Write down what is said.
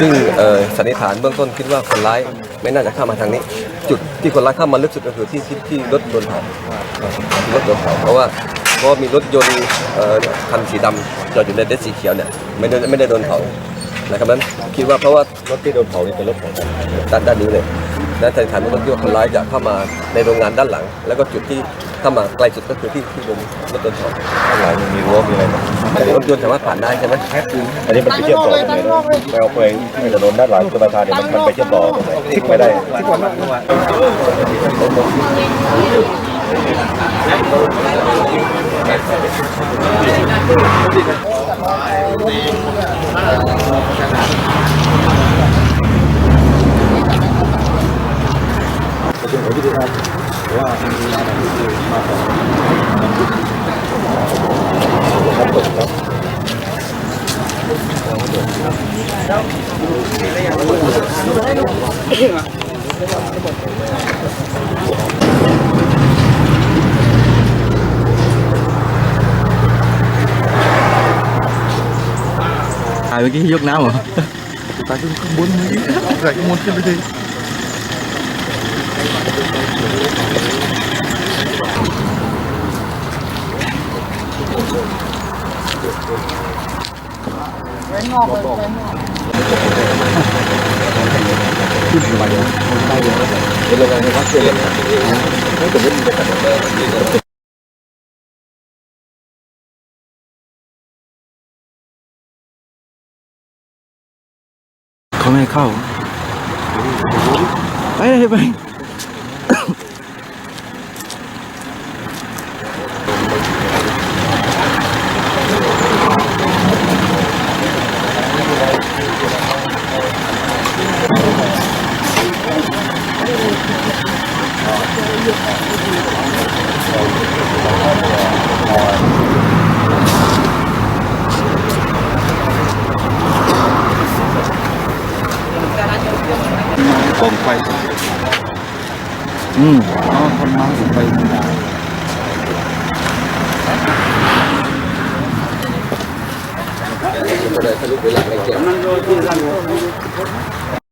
ซึ่งเอ่อสันนิษฐานเบื้องต้นคิดว่าคนร้ายไม่น่าจะเข้ามาทางนี้ จุดที่คนร้ายเข้ามาลึกสุดก็คือที่ที่ที่รถโดนเผารถโดนเผาเพราะว่าเพราะมีรถยนต์คันสีดำจอดอยู่ในเดสสีเขียวเนี่ยไม่ได้ไม่ได้โดนเผานะครับนั้นคิดว่าเพราะว่ารถที่โดนเผานี่เป็นรถของด้านด้านนี้เลยด้านสันนิษฐานเบื้องต้นคิดว่าคนร้ายจะเข้ามาในโรงงานด้านหลัง แล้วก็จุดที่ เข้ามาไกลสุดก็คือที่ที่โดนรถโดนเผาข้างหลังมันมีรั้วมีอะไรไหมแต่รถยนต์สามารถผ่านได้ใช่ไหมอันนี้มันไปเชื่อมต่อตรงไหนนะไปเอาไปที่ถนนด้านหลังสุราษฎร์เนี่ยมันมันไปเชื่อมต่อตรงไหนทิกไม่ได้ถ่ายเมื่อกี้ยกน้ำเหรอตายขึ้นข้างบนนี้ใส่ข้า hai cái dốc nào mà? Ta cũng muốn rảnh muốn cái gì? รงงานไฟฟ้าเชื่อมไม่ผมไม่มีแต่ขนาดนั้น เขาไม่ให้เข้าไปไป กองไฟอืมอ๋อคนมาอยู่ไฟก็เลยทะลุไปหลังในเกียร์